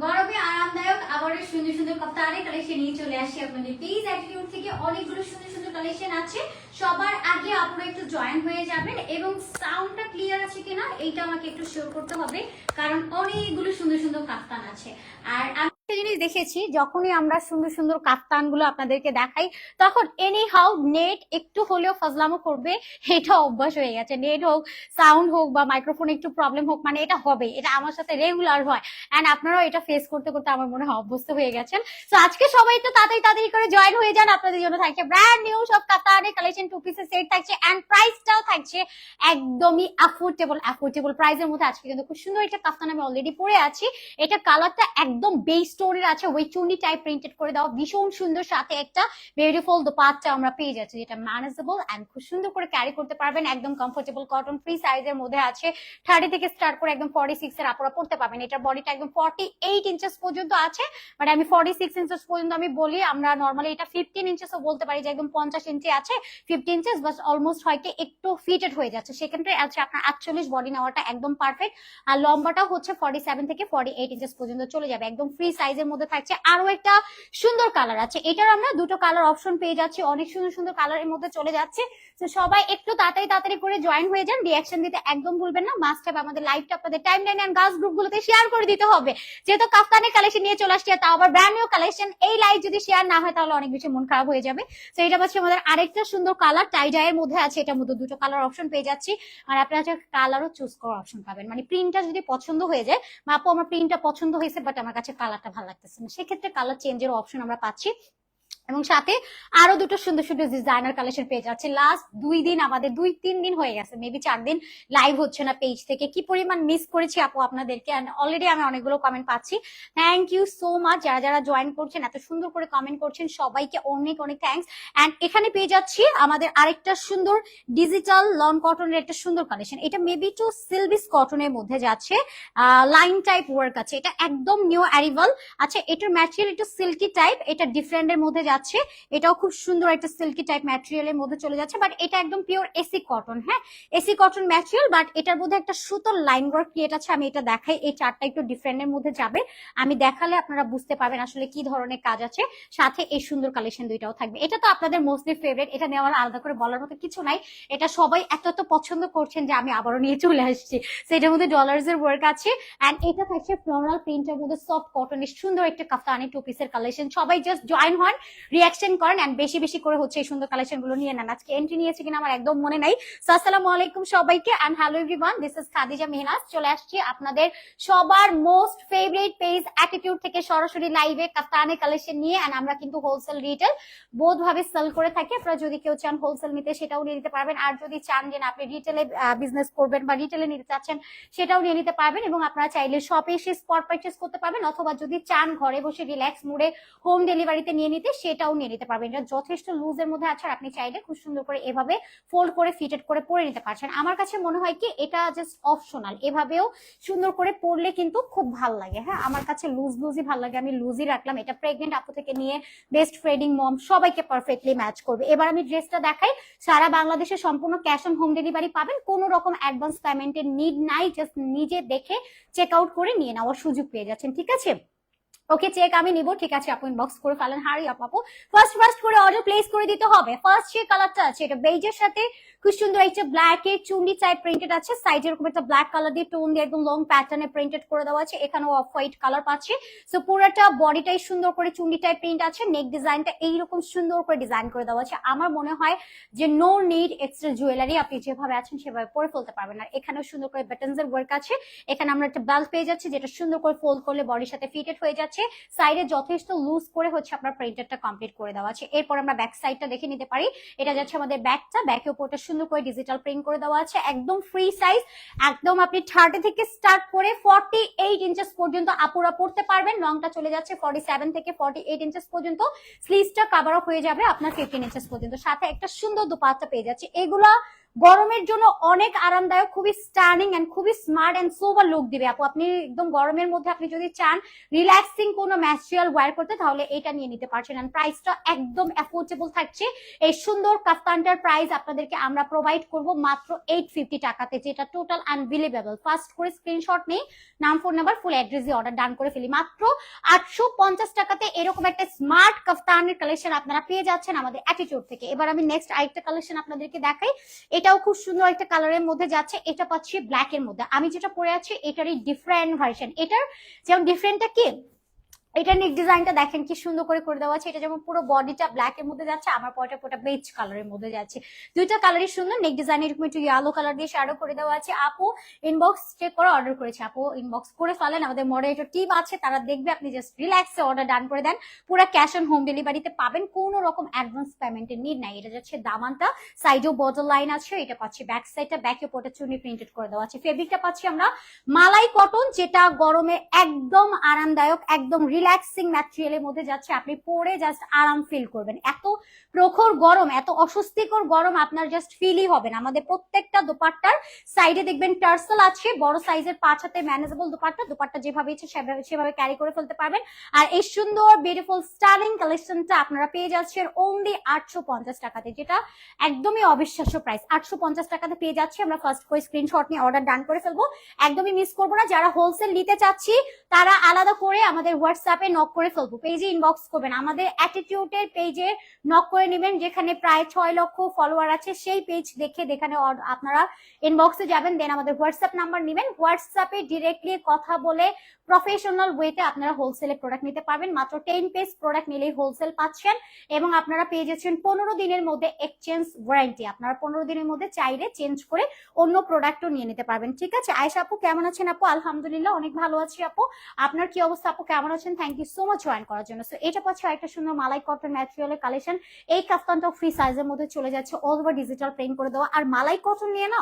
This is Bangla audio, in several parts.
গরমে আরামদায়ক আবার সুন্দর সুন্দর কাপ্তানে কালেকশন নিয়ে চলে আসি আপনাদের। প্লিজ অ্যাটিটিউড থেকে অনেকগুলো সুন্দর সুন্দর কালেকশন আছে। সবার আগে আপনারা একটু জয়েন হয়ে যাবেন এবং সাউন্ডটা ক্লিয়ার আছে কিনা, এইটা আমাকে একটু শিওর করতে হবে, কারণ অনেকগুলো সুন্দর সুন্দর কাপ্তান আছে। আর একটা জিনিস দেখেছি, যখনই আমরা সুন্দর সুন্দর কাপ্তানগুলো আপনাদেরকে দেখাই, তখন এনি হাউ নেট একটু হলেও ফাজলামো করবে, এটা অভ্যাস হয়ে গেছে। নেট হোক সাউন্ড হোক বা মাইক্রোফোন একটু প্রবলেম হোক মানে এটা হবে, এটা আমার সাথে রেগুলার হয়। অ্যান্ড আপনারাও এটা ফেস করতে করতে আমার মনে হয় অভ্যস্ত হয়ে গেছেন। তো আজকে সবাই একটু তাড়াতাড়ি তাড়াতাড়ি করে জয়েন হয়ে যান, আপনাদের জন্য থাকছে ব্র্যান্ড নিউ সব কাতারে কালেকশন টু পিসের সেট থাকছে অ্যান্ড প্রাইসটাও থাকছে একদমই অ্যাফোর্ডেবল অ্যাফোর্ডেবল প্রাইসের মধ্যে। আজকে কিন্তু খুব সুন্দর একটা কাফতান আমি অলরেডি পরে আছি। এটা কালারটা একদম বেস স্টোনের আছে, ওই চুন্ডি টাইপ প্রিন্টেড করে দেওয়া ভীষণ সুন্দর সাথে একটা বিউটিফুল দোপাট্টা আমরা পেয়ে যাচ্ছি, যেটা ম্যানেজেবল অ্যান্ড খুব সুন্দর করে ক্যারি করতে পারবেন। একদম কমফোর্টেবল কটন ফ্রি সাইজের মধ্যে আছে। থার্টি থেকে স্টার্ট করে একদম ফর্টি সিক্স এর আপনারা পড়তে পারবেন। এটার বডিটা একদম ফর্টি এইট ইঞ্চেস পর্যন্ত আছে বাট আমি ফর্টি সিক্স ইঞ্চেস পর্যন্ত আমি বলি, আমরা নর্মালি এটা ফিফটিন ইঞ্চেসও বলতে পারি যে একদম পঞ্চাশ ইঞ্চি আছে। ফিফটি ইঞ্চেস বাস অলমোস্ট হয়তো একটু ফিটেড হয়ে যাচ্ছে। সেক্ষেত্রে আছে আপনার আটচল্লিশ বডি নেওয়াটা একদম পারফেক্ট আর লম্বাটাও হচ্ছে ফর্টি সেভেন থেকে ফর্টি এইট ইঞ্চেস পর্যন্ত চলে যাবে। একদম ফ্রি সাইজের মধ্যে থাকছে। আরও একটা সুন্দর কালার আছে। এটার আমরা দুটো কালার অপশন পেয়ে যাচ্ছি। অনেক সুন্দর সুন্দর কালারের মধ্যে চলে যাচ্ছে। তো সবাই একটু তাড়াতাড়ি তাড়াতাড়ি করে জয়েন হয়ে যান। রিয়াকশন দিতে একদম ভুলবেন না। মাস্ট হবে আমাদের লাইভটা আপনাদের টাইম এন্ড গার্লস গ্রুপগুলোতে শেয়ার করে দিতে হবে। যেহেতু কাফতানের কালেকশন নিয়ে চলে আসছে তাও আবার ব্র্যান্ড নিউ কালেকশন এই লাইভ যদি শেয়ার না হয় তাহলে অনেক বেশি মন খারাপ হয়ে যাবে। তো এটা হচ্ছে আমাদের আরেকটা সুন্দর কালার টাই এর মধ্যে আছে। এটার মধ্যে দুটো কালার অপশন পেয়ে যাচ্ছি। আর আপনারা কালারও চুজ করার অপশন পাবেন। মানে প্রিন্টটা যদি পছন্দ হয়ে যায়, বা আপু আমার প্রিন্টটা পছন্দ হয়েছে বাট আমার কাছে কালারটা ভালো লাগতেছে না। সেক্ষেত্রে কালার চেঞ্জের অপশন আমরা পাচ্ছি। এবং সাথে আরও দুটো সুন্দর সুন্দর ডিজাইনার কালেকশন পেয়ে যাচ্ছে। লাস্ট দুই দিন, আমাদের দুই, তিন দিন হয়ে গেছে মেবি চার দিন লাইভ হচ্ছে না পেজ থেকে। কি পরিমাণ মিস করেছি আপু আপনাদেরকে? অলরেডি আমি অনেকগুলো কমেন্ট পাচ্ছি। থ্যাংক ইউ সো মাচ যারা যারা জয়েন করছেন, এত সুন্দর করে কমেন্ট করছেন, সবাইকে অনেক অনেক থ্যাঙ্কস অ্যান্ড এখানে পেয়ে যাচ্ছি আমাদের আরেকটা সুন্দর ডিজিটাল লন কটনের একটা সুন্দর কালেকশন এটা মেবি টু সিলভিস কটনের মধ্যে যাচ্ছে। লাইন টাইপ ওয়ার্ক আছে। এটা একদম নিউ অ্যারিভাল আচ্ছা এটার ম্যাটেরিয়াল একটু সিল্কি টাইপ এটা ডিফারেন্টের মধ্যে যাচ্ছে। এটাও খুব সুন্দর একটা সিল্কি টাইপ ম্যাটেরিয়ালের মধ্যে চলে যাচ্ছে বাট এটা একদম পিওর এসি কটন হ্যাঁ? এসি কটন ম্যাটেরিয়াল বাট এটার মধ্যে একটা সুতোর লাইন ওয়ার্ক ক্রিয়েট আছে, আমি এটা দেখাই, এই চারটা একটু ডিফারেন্টের মধ্যে যাবে। আমি দেখালে আপনারা বুঝতে পারবেন আসলে কি ধরনের কাজ আছে, সাথে এই সুন্দর কালেকশন দুইটাও থাকবে। এটা তো আপনাদের মোস্টলি ফেভারিট এটা নেওয়ার আলাদা করে বলার মতো কিছু নাই। এটা সবাই এত এত পছন্দ করছেন যে আমি আবারও নিয়ে চলে আসছি। সেটার মধ্যে ডলার্স এর ওয়ার্ক আছে এন্ড এটা থাকছে ফ্লোরাল প্রিন্টের মধ্যে সফট কটনের সুন্দর একটা কাফতানি টু পিসের কালেকশন সবাই জাস্ট জয়েন হন রিয়াকশন করেন এন্ড বেশি বেশি করে হচ্ছে এই সুন্দর কালেকশনগুলো নিয়ে নেন। আজকে এন্ট্রি নিয়েছে কিনা আমার একদম মনে নাই। আসসালামু আলাইকুম সবাইকে and hello everyone this is Khadija Mehnaz চলে আসছি আপনাদের সবার মোস্ট ফেভারিট পেজ অ্যাটিটিউড থেকে সরাসরি লাইভে কাফতানি কালেকশন নিয়ে এন্ড আমরা কিন্তু হোলসেল রিটেল বোধ ভাবে সেল করে থাকি। আপনারা যদি কেউ চান হোলসেল নিতে, সেটাও নিয়ে নিতে পারবেন। আর যদি চান যে আপনি রিটেলে বিজনেস করবেন বা রিটেলে নিতে চাচ্ছেন, সেটাও নিয়ে নিতে পারবেন এবং আপনারা চাইলে শপে এসে স্পট পারচেস করতে পারবেন। অথবা যদি চান ঘরে বসে রিল্যাক্স মুডে হোম ডেলিভারিতে নিয়ে নিতে সেটাও নিয়ে নিতে পারবেন। এটা যথেষ্ট লুজের মধ্যে আছে আর আপনি চাইলে খুব সুন্দর করে এভাবে ফোল্ড করে ফিটেড করে পরে নিতে পারছেন। আমার কাছে মনে হয় কি, এটা জাস্ট অপশনাল এভাবেও সুন্দর করে পরলে কিন্তু খুব ভালো লাগে। হ্যাঁ আমার কাছে লুজ লুজই ভালো লাগে। আমি লুজই রাখলাম। এটা প্রেগনেন্ট আপু থেকে নিয়ে বেস্ট ফ্রেডিং মম সবাইকে পারফেক্টলি ম্যাচ করবে। এবার আমি ড্রেসটা দেখাই। সারা বাংলাদেশে সম্পূর্ণ ক্যাশ অন হোম ডেলিভারি পাবেন। কোনো রকম অ্যাডভান্স পেমেন্টের নিড নাই। জাস্ট নিজে দেখে চেক আউট করে নিয়ে নেওয়ার সুযোগ পেয়ে যাচ্ছেন। ঠিক আছে? ওকে চেক আমি নিব, ঠিক আছে, আপু ইনবক্স করে ফেলেন। Hurry up. ফার্স্ট ফার্স্ট করে অর্ডার প্লেস করে দিতে হবে। ফার্স্ট যে কালারটা আছে, এটা বেজের সাথে খুব সুন্দর একটা ব্ল্যাক এর চুন্ডি টাইপ প্রিন্টেড আছে সাইড এরকম একটা ব্ল্যাক কালার দিয়ে টোন দিয়ে একদম লং প্যাটার্নে প্রিন্টেড করে দেওয়া আছে। এখানেও অফ হোয়াইট কালার পাচ্ছি। সো পুরোটা বডিটাই সুন্দর করে চুন্ডি টাইপ প্রিন্ট আছে নেক ডিজাইনটা এইরকম সুন্দর করে ডিজাইন করে দেওয়া আছে। আমার মনে হয় যে নো নিড এক্সট্রা জুয়েলারি আপনি যেভাবে আছেন সেভাবে পরে ফেলতে পারবেন। আর এখানেও সুন্দর করে বাটনস এর ওয়ার্ক আছে। এখানে আমরা একটা বেল্ট পেয়ে যাচ্ছি, যেটা সুন্দর করে ফোল্ড করলে বডির সাথে ফিটেড হয়ে যাচ্ছে। সাইডে যথেষ্ট লুজ করে হচ্ছে আপনার প্রিন্টারটা কমপ্লিট করে দেওয়া আছে। এরপর আমরা ব্যাক সাইডটা দেখে নিতে পারি। এটা যাচ্ছে আমাদের ব্যাকটা ব্যাকের উপরটা সুন্দর করে ডিজিটাল প্রিন্ট করে দেওয়া আছে। একদম ফ্রি সাইজ একদম আপনি থার্টি থেকে স্টার্ট করে ফর্টি এইট ইঞ্চেস পর্যন্ত আপুরা পড়তে পারবেন। লংটা চলে যাচ্ছে ফর্টি সেভেন থেকে ফর্টি এইট ইঞ্চেস পর্যন্ত। স্লিভসটা কাভার আপ হয়ে যাবে আপনার ফিফটিন ইঞ্চেস পর্যন্ত। সাথে একটা সুন্দর দুপাট্টা পেয়ে যাচ্ছে। এগুলা গরমের জন্য অনেক আরামদায়ক, খুবই স্টার্নিং এন্ড খুবই স্মার্ট এন্ড সোবার লুক দিবে। আপু, আপনি একদম গরমের মধ্যে আপনি যদি চান রিল্যাক্সিং কোনো ম্যাটেরিয়াল ওয়্যার করতে, তাহলে এটা নিয়ে নিতে পারছেন। এন্ড প্রাইসটা একদম অ্যাফোর্ডেবল থাকছে। এই সুন্দর কাফতানটার প্রাইস আপনাদেরকে আমরা প্রোভাইড করব মাত্র এইট ফিফটি টাকাতে, যেটা টোটাল আনবিলিভেবল ফার্স্ট করে স্ক্রিনশট নেই, নাম phone number full address order done করে ফেলি। মাত্র আটশো পঞ্চাশ টাকাতে এরকম একটা স্মার্ট কাফতানের কালেকশন আপনারা পেয়ে যাচ্ছেন আমাদের অ্যাটিটিউড থেকে। এবার আমি নেক্সট আরেকটা কালেকশন আপনাদেরকে দেখাই। এটাও খুব সুন্দর একটা কালারের মধ্যে যাচ্ছে, এটা পাচ্ছি ব্ল্যাক এর মধ্যে। আমি যেটা পরে আছি, এটারই ডিফারেন্ট ভার্সন এটার যেমন ডিফারেন্টটা কি? এটা নেক ডিজাইনটা দেখেন কি সুন্দর করে করে দেওয়া আছে। এটা যেমন পুরো বডিটা ব্ল্যাক এর মধ্যে যাচ্ছে, আমার পরটা পুরোটা বেজ কালারের মধ্যে যাচ্ছে। দুইটা কালারই সুন্দর নেক ডিজাইন এরকম একটু ইয়েলো কালার দিয়ে শ্যাডো করে দেওয়া আছে। আপু ইনবক্স চেক করে অর্ডার করেছে। আপু ইনবক্স করে ফেলেন, আমাদের মডারেটর টিম আছে, তারা দেখবে, আপনি জাস্ট রিল্যাক্সে অর্ডার ডান করে দেন। পুরো ক্যাশ অন হোম ডেলিভারিতে পাবেন, কোনো রকম অ্যাডভান্স পেমেন্টের নিড নাই। এটা যাচ্ছে দামানটা সাইডেও বটল লাইন আছে, এটা পাচ্ছি ব্যাক সাইডটা ব্যাকে পোটা চুনি প্রিন্টেড করে দেওয়া আছে। ফেব্রিকটা পাচ্ছি আমরা মালাই কটন যেটা গরমে একদম আরামদায়ক, একদম রিল্যাক্সিং ম্যাটেরিয়ালের মধ্যে যাচ্ছে, আপনি পরে জাস্ট আরাম ফিল করবেন। এত প্রখর গরম, এত অস্বস্তিকর গরম আপনার জাস্ট ফিলই হবে না। আমাদের প্রত্যেকটা দোপাট্টার সাইডে দেখবেন টার্সেল আছে, বড় সাইজের পাঁচ হাতে ম্যানেজেবল দোপাট্টা দোপাট্টা যেভাবে ইচ্ছে সেভাবে সেভাবে ক্যারি করে ফেলতে পারবেন। আর এই সুন্দর বিউটিফুল স্টাইলিং কালেকশনটা আপনারা পেয়ে যাচ্ছেন অনলি আটশো পঞ্চাশ টাকাতে, যেটা একদমই অবিশ্বাস্য প্রাইস আটশো পঞ্চাশ টাকাতে পেয়ে যাচ্ছি, আমরা ফার্স্ট করে স্ক্রিনশট নিয়ে অর্ডার ডান করে ফেলব। একদমই মিস করব না। যারা হোলসেল নিতে চাচ্ছি, তারা আলাদা করে আমাদের হোয়াটসঅ্যাপে নক করে ফেলব। পেজে ইনবক্স করবেন। আমাদের অ্যাটিটিউডের পেজে নক করে নেবেন, যেখানে প্রায় ছয় লক্ষ ফলোয়ার আছে, সেই পেজ দেখে যেখানে আপনারা ইনবক্সে যাবেন দেন আমাদের হোয়াটসঅ্যাপ নাম্বার নেবেন। হোয়াটসঅ্যাপে ডিরেক্টলি কথা বলে প্রফেশনাল ওয়েতে আপনারা হোলসেলে প্রোডাক্ট নিতে পারবেন। মাত্র টেন পিস প্রোডাক্ট নিলেই হোলসেল পাচ্ছেন এবং আপনারা পেয়ে যাচ্ছেন পনেরো দিনের মধ্যে এক্সচেঞ্জ ওয়ারেন্টি আপনারা পনেরো দিনের মধ্যে চাইলে চেঞ্জ করে অন্য প্রোডাক্টও নিয়ে নিতে পারবেন। ঠিক আছে? আয়সা আপু, কেমন আছেন আপু? আলহামদুলিল্লাহ, অনেক ভালো আছি আপু। আপনার কি অবস্থা আপু? কেমন আছেন? Thank you so much join করার জন্য। সো এটা পাচ্ছে একটা সুন্দর মালাই কটন ম্যাটেরিয়ালের কালেকশন এই কাফতানটাও ফ্রি সাইজের মধ্যে চলে যাচ্ছে অল ওভার ডিজিটাল প্রিন্ট করে দেওয়া। আর মালাই কটন নিয়ে না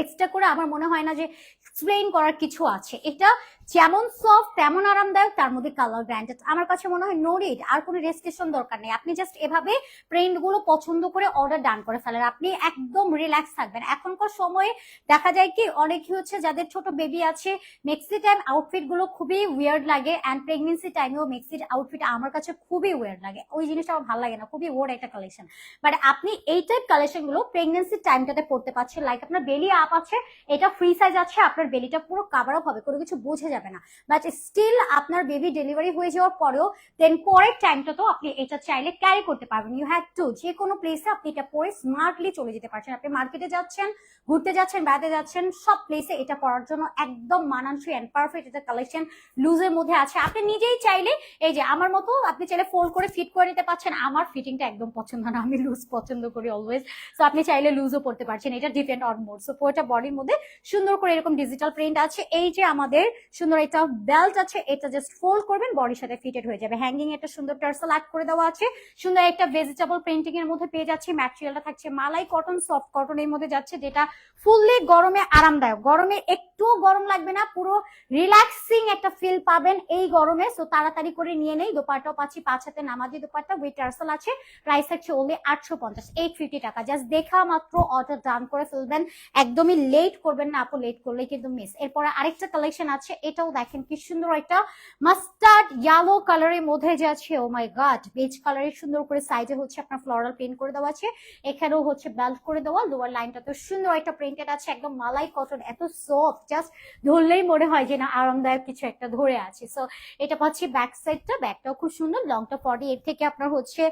এক্সট্রা করে আমার মনে হয় না যে এক্সপ্লেইন করার কিছু আছে। এটা যেমন সফট তেমন আরামদায়ক, তার মধ্যে কালার ব্র্যান্ডেড আমার কাছে মনে হয় নো রিড আর কোনো রেজিস্ট্রেশন দরকার নেই। আপনি জাস্ট এভাবে প্রিন্টগুলো পছন্দ করে অর্ডার ডান করে ফেলেন। আপনি একদম রিল্যাক্স থাকবেন। এখনকার সময়ে দেখা যায় কি অনেকে হচ্ছে যাদের ছোট বেবি আছে মেক্সি টাইম আউটফিটগুলো খুবই উইয়ার্ড লাগে অ্যান্ড প্রেগনেন্সি টাইমেও মেক্সি আউটফিট আমার কাছে খুবই উইয়ার্ড লাগে। ওই জিনিসটা আমার ভালো লাগে না, খুবই ওয়ার্ড একটা কালেকশন বাট আপনি এই টাইপ কালেকশনগুলো প্রেগনেন্সি টাইমটাতে পড়তে পারছেন। লাইক আপনার বেলি আপ আছে, এটা ফ্রি সাইজ আছে, আপনার বেলিটা পুরো কাভার আপ হবে, কোনো কিছু বোঝা যাবে না। বাট স্টিল আপনার বেবি ডেলিভারি হয়ে যাওয়ার পরেও দেন পরের টাইমটা তো আপনি এটা চাইলে ক্যারি করতে পারবেন। ইউ হ্যাভ টু যে কোনো প্লেসে আপনি এটা পরে স্মার্টলি চলে যেতে পারছেন। আপনি মার্কেটে যাচ্ছেন, ঘুরতে যাচ্ছেন, বেড়াতে যাচ্ছেন, সব প্লেসে এটা পরার জন্য একদম মানানসই অ্যান্ড পারফেক্ট এটা কালেকশন লুজের মধ্যে আছে। আপনি নিজেই চাইলে, এই যে আমার মতো আপনি চাইলে ফোল্ড করে ফিট করে নিতে পারছেন। আমার ফিটিংটা একদম পছন্দ না। আমি লুজ পছন্দ করি অলওয়েজ সো আপনি চাইলে লুজও পড়তে পারছেন। এটা ডিপেন্ড অন মোড সো পুরোটা বডির মধ্যে সুন্দর করে এরকম ডিজিটাল প্রিন্ট আছে। এই যে আমাদের সুন্দর একটা বেল্ট আছে, এটা জাস্ট ফোল্ড করবেন বডির সাথে ফিটেড হয়ে যাবে। হ্যাঙ্গিং একটা সুন্দর টার্সেল অ্যাড করে দেওয়া আছে। সুন্দর একটা ভেজিটেবল প্রিন্টিং এর মধ্যে পেয়ে যাচ্ছে। ম্যাটেরিয়ালটা থাকছে মালাই কটন সফট কটন এর মধ্যে যাচ্ছে, যেটা ফুললি গরমে আরামদায়ক। গরমে একটু গরম লাগবে না, পুরো রিল্যাক্সিং একটা ফিল পাবেন এই গরমে। সো তাড়াতাড়ি করে নিয়ে নেই দোপাটাও পাচ্ছি, পাঁচ হাতে নামাজি দোপাট্টা উইথ টার্সেল আছে। প্রাইস থাকছে ওনলি আটশো পঞ্চাশ এইট ফিফটি টাকা। জাস্ট দেখা মাত্র অর্ডার ডান করে ফেলবেন। একদমই লেট করবেন না, আপু লেট করলে কিন্তু মিস এরপরে আরেকটা কালেকশন আছে এটাও দেখেন কি সুন্দর একটা মাস্টার্ড ইয়েলো কালারের মধ্যে যে আছে ও মাই গড বেজ কালারের সুন্দর করে সাইডে হচ্ছে আপনার ফ্লোরাল প্রিন্ট করে দেওয়া আছে, এখানেও হচ্ছে বেল্ট করে দেওয়া লোয়ার লাইনটা তো সুন্দর একটা প্রিন্টেড আছে, একদম মালাই কটন এত সফট জাস্ট ধরলেই মনে হয় যে না, আরামদায়ক কিছু একটা ধরে আছে। সো এটা পাচ্ছি ব্যাক সাইডটা ব্যাকটাও খুব সুন্দর লংটা ফর্টি এইট থেকে আপনার হচ্ছে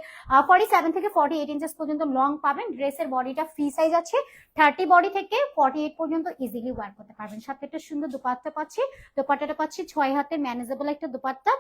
ফর্টি সেভেন থেকে ফর্টি এইট ইঞ্চেস পর্যন্ত লং পাবেন ড্রেসের বডিটা ফ্রি সাইজ আছে থার্টি বডি থেকে ফর্টি এইট পর্যন্ত ইজিলি ওয়ার করতে পারবেন। সাথে একটা সুন্দর দুপাত্তা পাচ্ছি। দোপাট্টাটা পাচ্ছি ছয় হাতের ম্যানেজেবল একটা দোপাট্টা।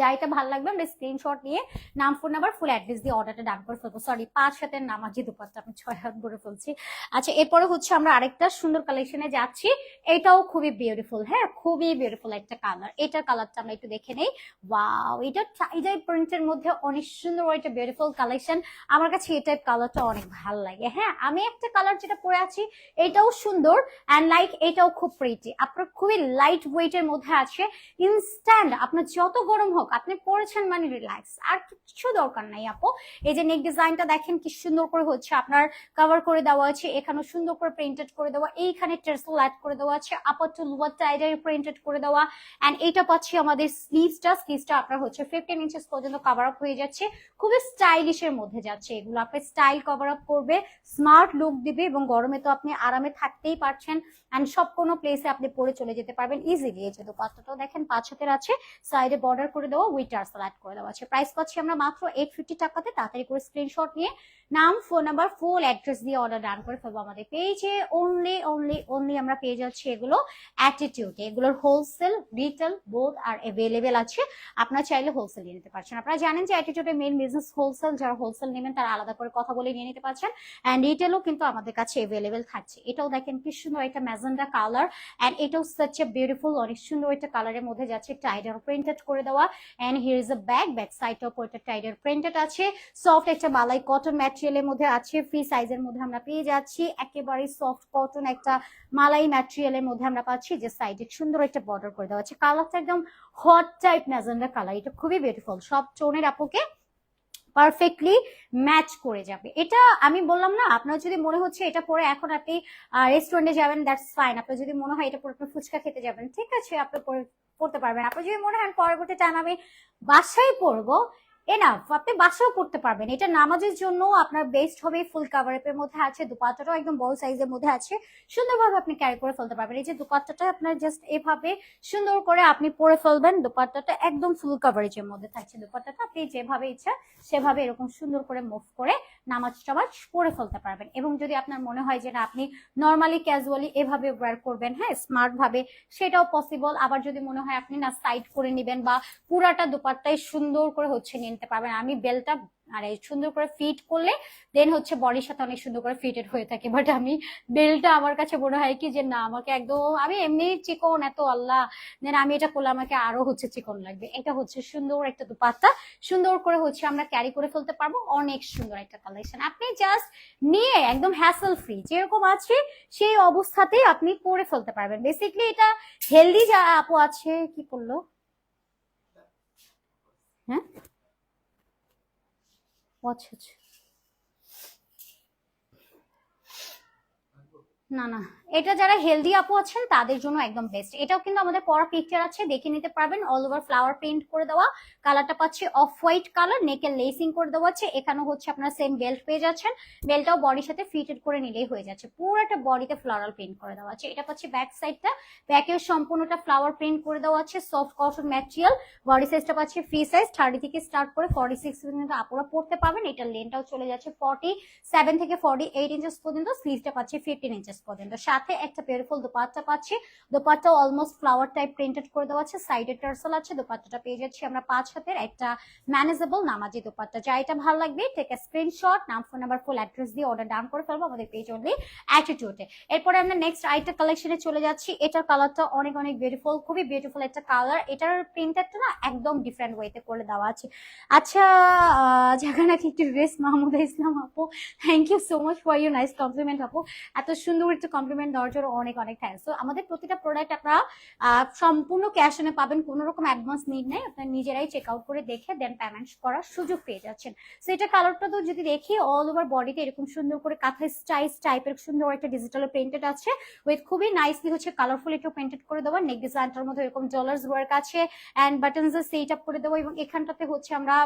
যা এটা ভালো লাগবে, আমরা স্ক্রিনশট নিয়ে নাম ফোন নাম্বার ফুল অ্যাড্রেস দিয়ে অর্ডারটা ডান করে ফেলব। সরি পাঁচ হাতের নামাজি দুপাট্টা আমি ছয় হাত করে ফেলছি। আচ্ছা এরপরে হচ্ছে আমরা আরেকটা সুন্দর কালেকশনে যাচ্ছি। এটাও খুবই বিউটিফুল হ্যাঁ খুবই বিউটিফুল একটা কালার এটার কালারটা আমরা একটু দেখে নেই। ওয়াও এটা টাইডাই প্রিন্টের মধ্যে অনেক সুন্দর একটা বিউটিফুল কালেকশন আমার কাছে এই টাইপ কালারটা অনেক ভালো লাগে হ্যাঁ। আমি একটা কালার যেটা পরে আছি, এটাও সুন্দর অ্যান্ড লাইক এটাও খুব প্রিটি আপনার খুবই লাইট ওয়েটের মধ্যে আছে। ইনস্ট্যান্ট আপনার যত গরম হোক হোক, আপনি পরেছেন মানে রিল্যাক্স আর কিছু দরকার নাই আপু। এই যে নেক ডিজাইনটা দেখেন কি সুন্দর করে হচ্ছে আপনার কভার করে দেওয়া আছে, এখানে সুন্দর করে প্রিন্টেড করে দেওয়া, এইখানে টেসল অ্যাড করে দেওয়া আছে আপার টু লোয়ার টাইডারে প্রিন্টেড করে দেওয়া। এন্ড এইটা পাচ্ছি আমাদের স্লিভসটা স্লিভসটা আপনার হচ্ছে ফিফটিন ইঞ্চেস পর্যন্ত কভার আপ হয়ে যাচ্ছে। খুবই স্টাইলিশের মধ্যে যাচ্ছে এগুলো। আপনি স্টাইল কভার আপ করবে স্মার্ট লুক দিবে এবং গরমে তো আপনি আরামে থাকতেই পারছেন। এন্ড সব কোনো প্লেসে আপনি পরে চলে যেতে পারবেন। ইজিলি এই যে দোপাট্টাটাও দেখেন, পাঁচ হাতের আছে সাইডে বর্ডার করে দেওয়া উইথ টার্সেল অ্যাড করে দেওয়া আছে প্রাইস পাচ্ছি আমরা মাত্র এইট ফিফটি টাকাতে। তাড়াতাড়ি করে স্ক্রিনশট নিয়ে নাম ফোন নাম্বার ফুল অ্যাড্রেস দিয়ে অর্ডার ডান করে ফেলব আমাদের পেজে অনলি অনলি অনলি আমরা পেয়ে যাচ্ছি এগুলো অ্যাটিটিউড এগুলোর হোলসেল রিটেল বোথ আর অ্যাভেলেবেল আছে। আপনারা চাইলে হোলসেল নিয়ে নিতে পারছেন। আপনারা জানেন যে অ্যাটিটিউডের মেন বিজনেস হোলসেল যারা হোলসেল নেবেন তারা আলাদা করে কথা বলে নিয়ে নিতে পারছেন। অ্যান্ড রিটেলও কিন্তু আমাদের কাছে অ্যাভেলেবেল থাকছে। এটাও দেখেন কি সুন্দর একটা ম্যাজেন্ডা কালার অ্যান্ড এটাও সাচ এ বিউটিফুল অনেক সুন্দর একটা কালারের মধ্যে যাচ্ছে। টাইডার প্রিন্টেড করে দেওয়া। And here is a back back সাইডটাও একটা টাইডার প্রিন্টেড আছে। সফট একটা মালাই কটন ম্যাটেরিয়ালের মধ্যে আছে। ফ্রি সাইজের মধ্যে আমরা পেয়ে যাচ্ছি। একেবারে সফট কটন একটা মালাই ম্যাটেরিয়ালের মধ্যে আমরা পাচ্ছি। যে সাইডে সুন্দর একটা বর্ডার করে দেওয়া আছে। কালারটা একদম হট টাইপ ম্যাজেন্ডা কালার এটা খুবই বিউটিফুল সব টোনের আপুকে পারফেক্টলি ম্যাচ করে যাবে। এটা আমি বললাম না, আপনার যদি মনে হচ্ছে এটা পরে এখন আপনি রেস্টুরেন্টে যাবেন দ্যাটস ফাইন আপনার যদি মনে হয় এটা পরে আপনি ফুচকা খেতে যাবেন, ঠিক আছে, আপনি পরে পড়তে পারবেন। আপনার যদি মনে হয় পরবর্তী টাইম আমি বাসায় পড়ব এনাফ আপনি বাসাও করতে পারবেন। এটা নামাজের জন্য আপনার বেস্ট হবে ফুল কাভারের মধ্যে আছে দুপাট্টাটাও একদম বড় সাইজের মধ্যে আছে। সুন্দরভাবে আপনি ক্যারি করে ফেলতে পারবেন। এই যে দুপাট্টাটা আপনার জাস্ট এভাবে সুন্দর করে আপনি পরে ফেলবেন, দুপাট্টাটা একদম ফুল কাভারেজের মধ্যে থাকছে। দুপাট্টাটা আপনি যেভাবে ইচ্ছা, সেভাবে এরকম সুন্দর করে মুভ করে নামাজ টামাজ পরে ফেলতে পারবেন। এবং যদি আপনার মনে হয় যে না, আপনি নর্মালি ক্যাজুয়ালি এভাবে ওয়্যার করবেন হ্যাঁ স্মার্ট ভাবে সেটাও পসিবল আবার যদি মনে হয় আপনি না সাইড করে নেবেন বা পুরাটা দুপাট্টায় সুন্দর করে হচ্ছে নিয়ে নিতে পারবেন। আমি বেলটা আর এই সুন্দর করে ফিট করলে দেন হচ্ছে বডির সাথে অনেক সুন্দর করে ফিটেড হয়ে থাকে। বাট আমি বেলটা আমার কাছে মনে হয় কি যে, না, আমাকে একদম, আমি এমনি চিকন, এত আল্লাহ। দেন আমি এটা করলে আমাকে আরও হচ্ছে চিকন লাগবে। এটা হচ্ছে সুন্দর একটা দুপাত্তা। সুন্দর করে হচ্ছে আমরা ক্যারি করে ফেলতে পারব। অনেক সুন্দর একটা কালেকশন আপনি জাস্ট নিয়ে একদম হ্যাসেল ফ্রি যেরকম আছে, সেই অবস্থাতেই আপনি পরে ফেলতে পারবেন। বেসিকলি এটা হেলদি যা আপু আছে, কি করল? হ্যাঁ? আচ্ছা আচ্ছা না না, এটা যারা হেলদি আপু আছেন, তাদের জন্য একদম বেস্ট এটাও কিন্তু আমাদের পরা পিকচার আছে, দেখে নিতে পারবেন। অল ওভার ফ্লাওয়ার প্রিন্ট করে দেওয়া। কালারটা পাচ্ছি অফ হোয়াইট কালার, নেকের লেসিং করে দেওয়া আছে। এখানে হচ্ছে আপনারা সেম বেল্ট পেয়ে যাচ্ছেন। বেল্টটাও বডির সাথে ফিটেড করে নিলেই হয়ে যাচ্ছে। পুরোটা বডিতে ফ্লাওয়ার প্রিন্ট করে দেওয়া আছে। এটা পাচ্ছি ব্যাক সাইডটা ব্যাকের সম্পূর্ণটা ফ্লাওয়ার প্রিন্ট করে দেওয়া আছে। সফট কটন ম্যাটেরিয়াল বডি সাইজটা পাচ্ছি ফ্রি সাইজ থার্টি থেকে স্টার্ট করে ফর্টি সিক্স পর্যন্ত আপুরা পড়তে পারবেন। এটা লেনটাও চলে যাচ্ছে ফর্টি সেভেন থেকে ফর্টি এইট ইঞ্চেস পর্যন্ত। স্লিভটা পাচ্ছি ফিফটিন ইঞ্চেস পর্যন্ত। সাথে একটা বিউটিফুল দোপাট্টা পাচ্ছি। Dupatta almost flower type printed করে দেওয়া আছে। সাইডে টার্সেল আছে। দোপাট্টাটা পেয়ে যাচ্ছি আমরা পাঁচ হাতের একটা ম্যানেজেবল নামাজি দোপাট্টা। যা এটা ভালো লাগবে টেক স্ক্রিনশট নাম ফোন নাম্বার ফুল অ্যাড্রেস দিয়ে অর্ডার ডাউন করে ফেলব আমাদের পেজ অনলি অ্যাটিটিউডে এরপরে আমরা নেক্সট আইটা কালেকশনে চলে যাচ্ছি। এটার কালারটা অনেক অনেক বিউটিফুল খুবই বিউটিফুল একটা কালার এটার প্রিন্টারটা না একদম ডিফারেন্ট ওয়েতে করে দেওয়া আছে। আচ্ছা জায়গা নাকি একটু রেস মাহমুদা ইসলাম আপু thank you so much for you nice compliment আপু। এত সুন্দর একটা কমপ্লিমেন্ট দেওয়ার জন্য অনেক অনেক থ্যাংকস তো আমাদের প্রতিটা প্রোডাক্ট আপনারা সম্পূর্ণ ক্যাশ অনে পাবেন, কোনো রকম অ্যাডভান্স নিড নেই। আপনারা নিজেরাই চেক আউট করে দেখে দেন পেমেন্ট করার সুযোগ পেয়ে যাচ্ছেন। সো এটা কালারটা তো যদি দেখি অল ওভার বডিতে এরকম সুন্দর করে কাঁথা স্টাইস টাইপের সুন্দর একটা ডিজিটাল প্রিন্টেড আছে উইথ খুবই নাইসলি হচ্ছে কালারফুল একটু প্রিন্টেড করে দেওয়া। নেক ডিজাইনটার মধ্যে এরকম জলার্স ওয়ার্ক আছে অ্যান্ড বাটনস সেট আপ করে দেবো এবং এখানটাতে হচ্ছে আমরা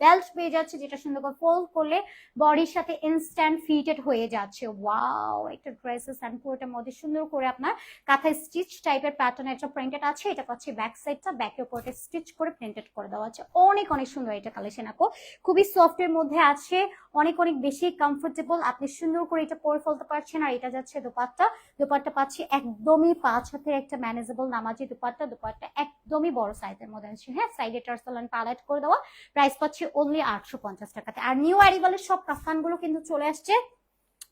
বেল্ট পেয়ে যাচ্ছে, যেটা সুন্দর করে ফোল্ড করলে বডির সাথে ইনস্ট্যান্ট ফিটেড হয়ে যাচ্ছে। ওয়াও একটা ড্রেসেস অ্যান্ড পুরোটার মধ্যে সুন্দর করে আপনার কাঁথা স্টিচ টাইপের প্যাটার্ন একটা প্রিন্টেড আছে, এটা পাচ্ছে ব্যাক সাইডটা ব্যাকের উপরে স্টিচ করে প্রিন্টেড করে দেওয়া আছে। অনেক অনেক সুন্দর এটা কালেকশন আপু। খুবই সফট এর মধ্যে আছে, অনেক অনেক বেশি কমফোর্টেবল আপনি সুন্দর করে এটা পরে ফেলতে পারছেন আর এটা যাচ্ছে দোপাট্টা। দোপাট্টা পাচ্ছি একদমই পাঁচ হাতের একটা ম্যানেজেবল নামাজি দোপাট্টা। দোপাট্টা একদমই বড় সাইজের মধ্যে আছে। হ্যাঁ সাইডে টার্সেল পালাইট করে দেওয়া। প্রাইস পাচ্ছি অনলি আটশো পঞ্চাশ টাকাতে। আর নিউ অ্যারিভালের সব কাফতানগুলো কিন্তু চলে আসছে।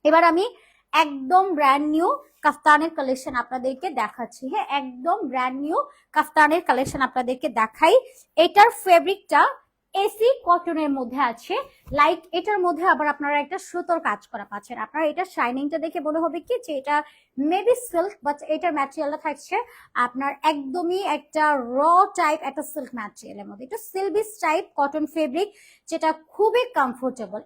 এবার আমি একদম ব্র্যান্ড নিউ কাফতানের কালেকশন আপনাদেরকে দেখাচ্ছি। হ্যাঁ একদম ব্র্যান্ড নিউ কাফতানের কালেকশন আপনাদেরকে দেখাই। এটার ফেব্রিকটা এসি কটনের মধ্যে আছে। লাইক এটার মধ্যে আবার আপনারা একটা সুতোর কাজ করা পাচ্ছেন। আপনারা এটা শাইনিংটা দেখে মনে হবে কি যে এটা মেবি সিল্ক বাট এটার ম্যাটেরিয়ালটা থাকছে আপনার একদমই একটা র টাইপ একটা সিল্ক ম্যাটেরিয়ালের মধ্যে। এটা সিলভিস টাইপ কটন ফেব্রিক যেটা খুবই কমফোর্টেবল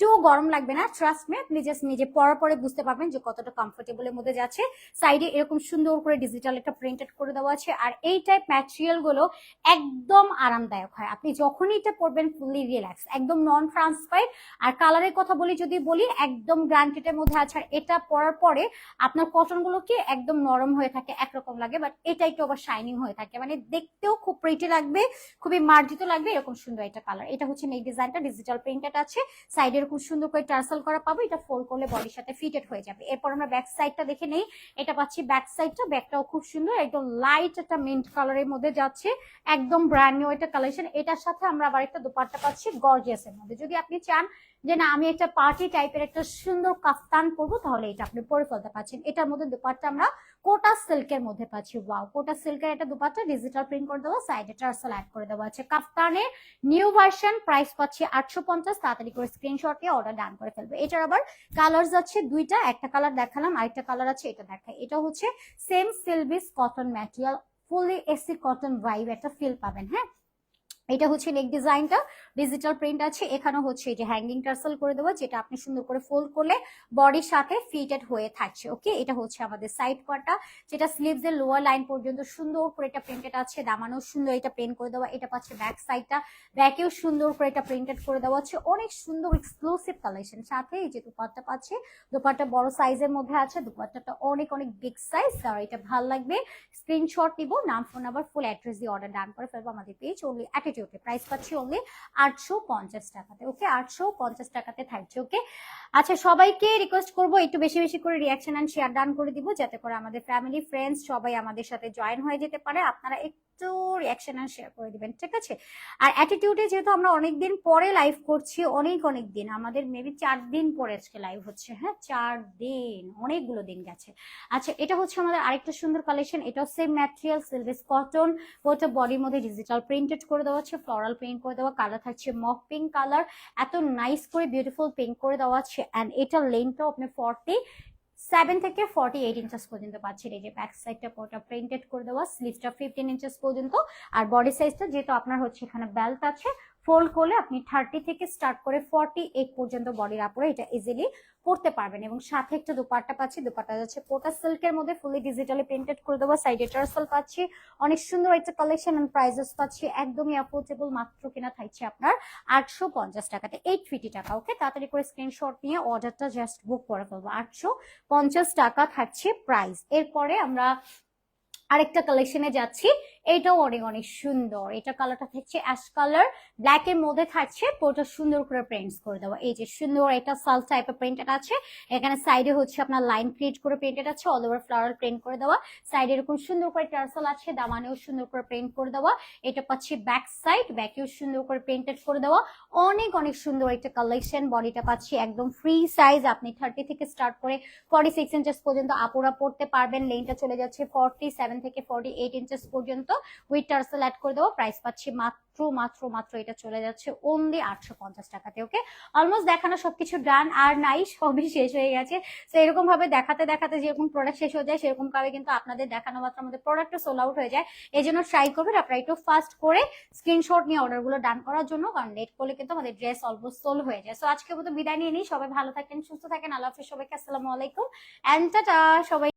একটু গরম লাগবে না ট্রাস্ট মে আপনি জাস্ট নিজে পরার পরে বুঝতে পারবেন যে কতটা কমফোর্টেবলের মধ্যে যাচ্ছে। সাইডে এরকম সুন্দর করে ডিজিটাল একটা প্রিন্টেড করে দেওয়া আছে, আর এই টাইপ ম্যাটেরিয়ালগুলো একদম আরামদায়ক হয়। আপনি যখনই এটা পরবেন ফুললি রিল্যাক্স একদম নন ট্রান্সপারেন্ট আর কালারের কথা বলি, যদি বলি, একদম গ্রান্টেডের মধ্যে আছে। আর এটা পরার পরে আপনার কটনগুলো কি একদম নরম হয়ে থাকে, একরকম লাগে বাট এটা একটু আবার শাইনিং হয়ে থাকে। মানে দেখতেও খুব প্রিটি লাগবে, খুবই মার্জিত লাগবে, এরকম সুন্দর একটা কালার এটা হচ্ছে নেক ডিজাইনটা ডিজিটাল প্রিন্টেড আছে। সাইডের খুব সুন্দর করে টার্সেল করা পাবো, এটা ফোল্ড করলে বডির সাথে ফিটেড হয়ে যাবে। এরপর আমরা ব্যাক সাইডটা দেখে নেই, এটা পাচ্ছি ব্যাক সাইডটা ব্যাকটাও খুব সুন্দর, একদম লাইট একটা মিন্ট কালারের মধ্যে যাচ্ছে, একদম ব্র্যান্ড নিউ একটা কালেকশন এটার সাথে আমরা আবার একটা দুপাট্টা পাচ্ছি গর্জিয়াস এর মধ্যে। যদি আপনি চান যে না, আমি একটা পার্টি টাইপের একটা সুন্দর কাফতান করব তাহলে এটা আপনি পরে ফেলতে পারছেন। এটার মধ্যে দুপাট্টা আমরা কোটা সিল্কের মধ্যে পাচ্ছি। ওয়াও কোটা সিল্কের একটা দুপাটা ডিজিটাল প্রিন্ট করে দেওয়া সাইডে টার্সেল অ্যাড করে দেওয়া আছে। কাফতানের নিউ ভার্সন প্রাইস পাচ্ছি আটশো পঞ্চাশ, তাড়াতাড়ি করে স্ক্রিনশট নিয়ে অর্ডার ডান করে ফেলবে। এটার আবার কালার আছে দুইটা, একটা কালার দেখালাম, আরেকটা কালার আছে এটা দেখাই। এটা হচ্ছে same সিলভিস cotton material fully AC cotton vibe একটা ফিল পাবেন হ্যাঁ? এটা হচ্ছে নেক ডিজাইনটা, ডিজিটাল প্রিন্ট আছে, এখানে হচ্ছে যে হ্যাঙ্গিং টার্সেল করে দেবো, যেটা আপনি সুন্দর করে ফোল্ড করলে বডির সাথে ফিটেড হয়ে থাকছে ওকে এটা হচ্ছে আমাদের সাইড পার্টটা যেটা স্লিভস এর লোয়ার লাইন পর্যন্ত সুন্দর করে এটা প্রিন্টেড আছে, দামানো সুন্দর এটা প্রিন্ট করে দেওয়া, এটা পাচ্ছে ব্যাক সাইডটা ব্যাকেও সুন্দর করে এটা প্রিন্টেড করে দেওয়া হচ্ছে, অনেক সুন্দর এক্সক্লুসিভ কালেকশন সাথে এই যে দুপাট্টা পাচ্ছে, দুপাট্টা বড় সাইজের মধ্যে আছে, দুপাট্টাটা অনেক অনেক বিগ সাইজ আর এটা ভালো লাগবে স্ক্রিনশট নিব, নাম ফোন নাম্বার ফুল অ্যাড্রেস দিয়ে অর্ডার ডান করে ফেলব আমাদের পেজ অনলি অ্যাটিটিউডে প্রাইস পাচ্ছি অনলি আটশো পঞ্চাশ টাকাতে ওকে আটশো পঞ্চাশ টাকাতে থাকছে ওকে আচ্ছা সবাইকে রিকোয়েস্ট করব একটু বেশি বেশি করে রিয়াকশন অ্যান্ড শেয়ার ডান করে দিব, যাতে করে আমাদের ফ্যামিলি ফ্রেন্ডস সবাই আমাদের সাথে জয়েন হয়ে যেতে পারে। আপনারা একটু রিয়াকশন অ্যান্ড শেয়ার করে দিবেন, ঠিক আছে? আর অ্যাটিটিউডে যেহেতু আমরা অনেকদিন পরে লাইভ করছি, অনেক অনেক দিন, আমাদের মেবি চার দিন পরে আজকে লাইভ হচ্ছে হ্যাঁ? চার দিন, অনেকগুলো দিন গেছে। আচ্ছা এটা হচ্ছে আমাদের আরেকটা সুন্দর কালেকশন এটাও সেম ম্যাটেরিয়াল সিলভেস কটন ওটা বডির মধ্যে ডিজিটাল প্রিন্টেড করে দেওয়া আছে ফ্লোরাল প্রিন্ট করে দেওয়া কালার থাকছে মক পিঙ্ক কালার এত নাইস করে বিউটিফুল পিঙ্ক করে দেওয়া আছে অ্যান্ড এটার লেন্থটাও আপনি ফর্টি সেভেন থেকে ফর্টি এইট ইঞ্চেস পর্যন্ত পাচ্ছেন। এই যে ব্যাক সাইডটা পুরোটা প্রিন্টেড করে দেওয়া স্লিভটা ফিফটিন ইঞ্চেস পর্যন্ত, আর বডি সাইজটা যেহেতু আপনার হচ্ছে এখানে বেল্ট আছে ফোল্ড করলে আপনি থার্টি থেকে স্টার্ট করে ফর্টি এইট পর্যন্ত বডির আপরে এটা ইজিলি পড়তে পারবেন এবং সাথে একটা দুপাট্টা পাচ্ছি, দুপাট্টা যাচ্ছে পোটা সিল্কের মধ্যে ফুলি ডিজিটালি প্রিন্টেড করে দেবো সাইডে টার্সেল পাচ্ছি, অনেক সুন্দর একটা কালেকশন এন্ড প্রাইজেস পাচ্ছি, একদমই অ্যাফোর্ডেবল মাত্র কিনা থাকছে আপনার আটশো পঞ্চাশ টাকাতে এইট ফিফটি টাকা ওকে তাড়াতাড়ি করে স্ক্রিনশট নিয়ে অর্ডারটা জাস্ট বুক করে ফেলব, আটশো পঞ্চাশ টাকা থাকছে প্রাইস এরপরে আমরা আরেকটা কালেকশনে যাচ্ছি এটাও অনেক অনেক সুন্দর। এটা কালারটা থাকছে অ্যাশ কালার ব্ল্যাক এর মধ্যে থাকছে পুরোটা সুন্দর করে প্রিন্টস করে দেওয়া। এই যে সুন্দর একটা সাল টাইপের প্রিন্টেড আছে। এখানে সাইডে হচ্ছে আপনার লাইন ক্রিয়েট করে প্রিন্টেড আছে অল ওভার ফ্লাওয়ার প্রিন্ট করে দেওয়া। সাইডে এরকম সুন্দর করে টার্সেল আছে, দামানেও সুন্দর করে প্রিন্ট করে দেওয়া। এটা পাচ্ছি ব্যাক সাইড ব্যাকেও সুন্দর করে প্রিন্টেড করে দেওয়া। অনেক অনেক সুন্দর একটা কালেকশন বডিটা পাচ্ছি একদম ফ্রি সাইজ আপনি থার্টি থেকে স্টার্ট করে ফর্টি সিক্স ইঞ্চেস পর্যন্ত আপুরা পড়তে পারবেন। লেনটা চলে যাচ্ছে ফর্টি সেভেন থেকে ফর্টি এইট ইঞ্চেস পর্যন্ত। উইথ অ্যাড করে দেবো। প্রাইস পাচ্ছি মাত্র মাত্র মাত্র এটা চলে যাচ্ছে আটশো পঞ্চাশ টাকাতে ওকে অলমোস্ট দেখানো সবকিছু ডান আর নাই, সবই শেষ হয়ে গেছে। তো এরকম ভাবে দেখাতে দেখাতে যেরকম প্রোডাক্ট শেষ হয়ে যায়, সেরকম ভাবে কিন্তু আপনাদের দেখানো মাত্র আমাদের সোল আউট হয়ে যায়। এই জন্য ট্রাই করবেন, আপনারা একটু ফাস্ট করে স্ক্রিনশট নিয়ে অর্ডারগুলো ডান করার জন্য, কারণ লেট করলে কিন্তু আমাদের ড্রেস অলমোস্ট সোল হয়ে যায়। সো আজকে মতো বিদায় নিয়ে নিই। সবাই ভালো থাকেন, সুস্থ থাকেন। আল্লাহ হাফিজ সবাইকে, আসসালামু আলাইকুম। অ্যান্ড সবাই